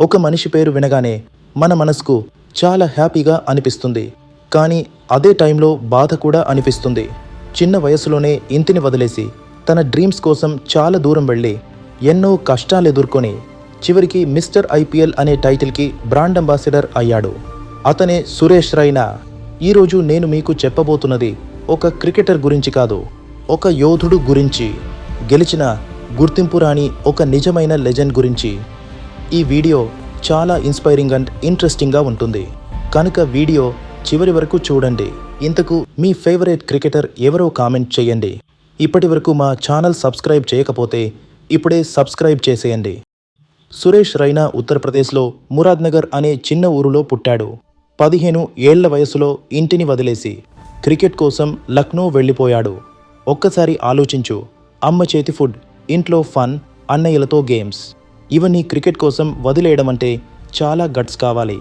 ఒక మనిషి పేరు వినగానే మన మనసుకు చాలా హ్యాపీగా అనిపిస్తుంది. కానీ అదే టైంలో బాధ కూడా అనిపిస్తుంది. చిన్న వయసులోనే ఇంటిని వదిలేసి తన డ్రీమ్స్ కోసం చాలా దూరం వెళ్ళి ఎన్నో కష్టాలు ఎదుర్కొని చివరికి మిస్టర్ ఐపీఎల్ అనే టైటిల్కి బ్రాండ్ అంబాసిడర్ అయ్యాడు. అతనే సురేష్ రైనా. ఈరోజు నేను మీకు చెప్పబోతున్నది ఒక క్రికెటర్ గురించి కాదు ఒక యోధుడు గురించి. గెలిచిన గుర్తింపు రాని ఒక నిజమైన లెజెండ్ గురించి. ఈ వీడియో చాలా ఇన్స్పైరింగ్ అండ్ ఇంట్రెస్టింగ్గా ఉంటుంది. కనుక వీడియో చివరి వరకు చూడండి. ఇంతకు మీ ఫేవరెట్ క్రికెటర్ ఎవరో కామెంట్ చేయండి. ఇప్పటి వరకు మా ఛానల్ సబ్స్క్రైబ్ చేయకపోతే ఇప్పుడే సబ్స్క్రైబ్ చేసేయండి. సురేష్ రైనా ఉత్తరప్రదేశ్లో మురాద్నగర్ అనే చిన్న ఊరులో పుట్టాడు. పదిహేను ఏళ్ళ వయసులో ఇంటిని వదిలేసి క్రికెట్ కోసం లక్నో వెళ్ళిపోయాడు. ఒక్కసారి ఆలోచించు. అమ్మ చేతి ఫుడ్ ఇంట్లో ఫన్ అన్నయ్యలతో గేమ్స్. ఇవన్నీ క్రికెట్ కోసం వదిలేయడం అంటే చాలా గట్స్ కావాలి.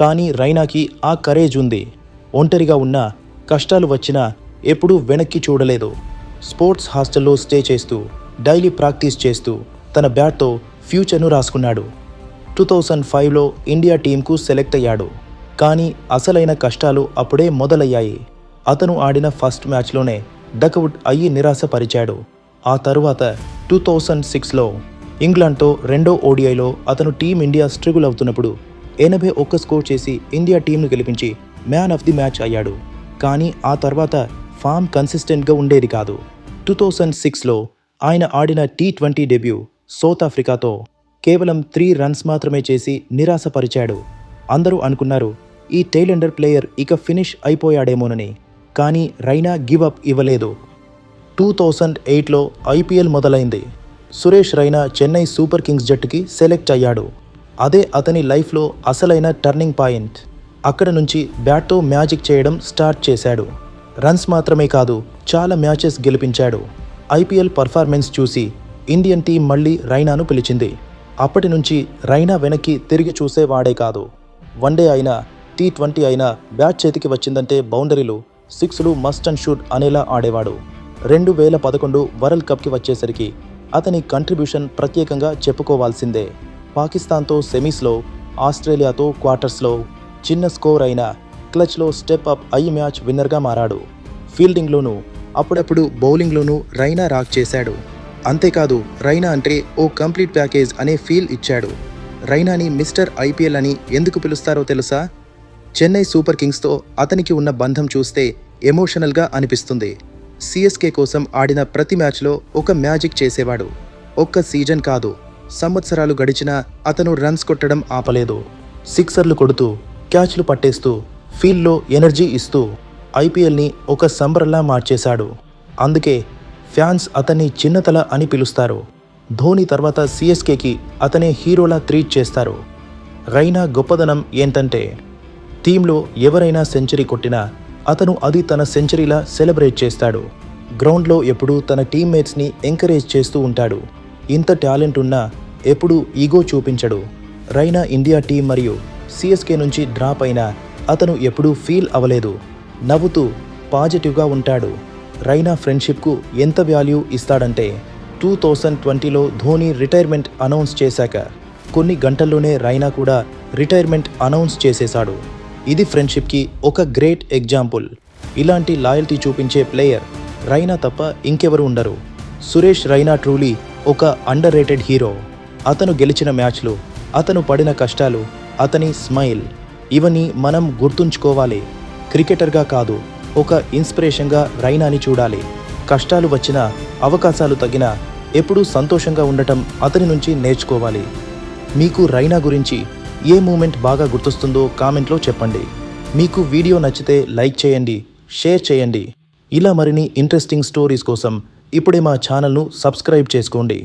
కానీ రైనాకి ఆ కరేజ్ ఉంది. ఒంటరిగా ఉన్నా కష్టాలు వచ్చినా ఎప్పుడూ వెనక్కి చూడలేదు. స్పోర్ట్స్ హాస్టల్లో స్టే చేస్తూ డైలీ ప్రాక్టీస్ చేస్తూ తన బ్యాట్తో ఫ్యూచర్ను రాసుకున్నాడు. టూ థౌజండ్ ఫైవ్లో ఇండియా టీంకు సెలెక్ట్ అయ్యాడు. కానీ అసలైన కష్టాలు అప్పుడే మొదలయ్యాయి. అతను ఆడిన ఫస్ట్ మ్యాచ్లోనే డకౌట్ అయ్యి నిరాశపరిచాడు. ఆ తరువాత టూ థౌజండ్ సిక్స్లో ఇంగ్లాండ్తో రెండో ఓడిఐలో అతను టీమిండియా స్ట్రగుల్ అవుతున్నప్పుడు ఎనభై ఒక్క స్కోర్ చేసి ఇండియా టీంను గెలిపించి మ్యాన్ ఆఫ్ ది మ్యాచ్ అయ్యాడు. కానీ ఆ తర్వాత ఫామ్ కన్సిస్టెంట్గా ఉండేది కాదు. టూ థౌజండ్ సిక్స్లో ఆయన ఆడిన టీ ట్వంటీ డెబ్యూ సౌత్ ఆఫ్రికాతో కేవలం త్రీ రన్స్ మాత్రమే చేసి నిరాశపరిచాడు. అందరూ అనుకున్నారు ఈ టైలెండర్ ప్లేయర్ ఇక ఫినిష్ అయిపోయాడేమోనని కానీ రైనా గివ్ అప్ ఇవ్వలేదు. టూ థౌజండ్ ఎయిట్లో ఐపీఎల్ మొదలైంది. సురేష్ రైనా చెన్నై సూపర్ కింగ్స్ జట్టుకి సెలెక్ట్ అయ్యాడు. అదే అతని లైఫ్లో అసలైన టర్నింగ్ పాయింట్. అక్కడ నుంచి బ్యాట్తో మ్యాజిక్ చేయడం స్టార్ట్ చేశాడు. రన్స్ మాత్రమే కాదు చాలా మ్యాచెస్ గెలిపించాడు. ఐపీఎల్ పర్ఫార్మెన్స్ చూసి ఇండియన్ టీం మళ్ళీ రైనాను పిలిచింది. అప్పటి నుంచి రైనా వెనక్కి తిరిగి చూసేవాడే కాదు. వన్డే అయినా టీ ట్వంటీ అయినా బ్యాట్ చేతికి వచ్చిందంటే బౌండరీలు సిక్స్లు మస్ట్ అండ్ షూట్ అనేలా ఆడేవాడు. రెండు వేల పదకొండు వరల్డ్ కప్కి వచ్చేసరికి అతని కంట్రిబ్యూషన్ ప్రత్యేకంగా చెప్పుకోవాల్సిందే. పాకిస్తాన్తో సెమీస్లో ఆస్ట్రేలియాతో క్వార్టర్స్లో చిన్న స్కోర్ అయిన క్లచ్లో స్టెప్ అప్ అయ్యి మ్యాచ్ విన్నర్గా మారాడు. ఫీల్డింగ్లోనూ అప్పుడప్పుడు బౌలింగ్లోనూ రైనా రాక్ చేశాడు. అంతేకాదు రైనా అంటే ఓ కంప్లీట్ ప్యాకేజ్ అనే ఫీల్ ఇచ్చాడు. రైనాని మిస్టర్ ఐపీఎల్ అని ఎందుకు పిలుస్తారో తెలుసా? చెన్నై సూపర్ కింగ్స్తో అతనికి ఉన్న బంధం చూస్తే ఎమోషనల్గా అనిపిస్తుంది. సిఎస్కే కోసం ఆడిన ప్రతి మ్యాచ్లో ఒక మ్యాజిక్ చేసేవాడు. ఒక్క సీజన్ కాదు సంవత్సరాలు గడిచినా అతను రన్స్ కొట్టడం ఆపలేదు. సిక్సర్లు కొడుతూ క్యాచ్లు పట్టేస్తూ ఫీల్డ్లో ఎనర్జీ ఇస్తూ ఐపీఎల్ని ఒక సంబరంలా మార్చేశాడు. అందుకే ఫ్యాన్స్ అతన్ని చిన్నతల అని పిలుస్తారు. ధోని తర్వాత సిఎస్కేకి అతనే హీరోలా ట్రీట్ చేస్తారు. రైనా గొప్పదనం ఏంటంటే టీంలో ఎవరైనా సెంచరీ కొట్టినా అతను అది తన సెంచరీలా సెలబ్రేట్ చేస్తాడు. గ్రౌండ్లో ఎప్పుడూ తన టీమ్మేట్స్ని ఎంకరేజ్ చేస్తూ ఉంటాడు. ఇంత టాలెంట్ ఉన్నా ఎప్పుడూ ఈగో చూపించడు. రైనా ఇండియా టీం మరియు సిఎస్కే నుంచి డ్రాప్ అయినా అతను ఎప్పుడూ ఫీల్ అవ్వలేదు. నవ్వుతూ పాజిటివ్గా ఉంటాడు. రైనా ఫ్రెండ్షిప్కు ఎంత వాల్యూ ఇస్తాడంటే టూ థౌజండ్ ట్వంటీలో ధోని రిటైర్మెంట్ అనౌన్స్ చేశాక కొన్ని గంటల్లోనే రైనా కూడా రిటైర్మెంట్ అనౌన్స్ చేసేశాడు. ఇది ఫ్రెండ్షిప్కి ఒక గ్రేట్ ఎగ్జాంపుల్. ఇలాంటి లాయల్టీ చూపించే ప్లేయర్ రైనా తప్ప ఇంకెవరు ఉండరు. సురేష్ రైనా ట్రూలీ ఒక అండర్ రేటెడ్ హీరో అతను గెలిచిన మ్యాచ్లు అతను పడిన కష్టాలు అతని స్మైల్ ఇవన్నీ మనం గుర్తుంచుకోవాలి. క్రికెటర్గా కాదు ఒక ఇన్స్పిరేషన్గా రైనాని చూడాలి. కష్టాలు వచ్చినా అవకాశాలు తగినా ఎప్పుడూ సంతోషంగా ఉండటం అతని నుంచి నేర్చుకోవాలి. మీకు రైనా గురించి ఏ మూమెంట్ బాగా గుర్తొస్తుందో కామెంట్లో చెప్పండి. మీకు వీడియో నచ్చితే లైక్ చేయండి షేర్ చేయండి. ఇలా మరిన్ని ఇంట్రెస్టింగ్ స్టోరీస్ కోసం ఇప్పుడే మా ఛానల్ను సబ్స్క్రైబ్ చేసుకోండి.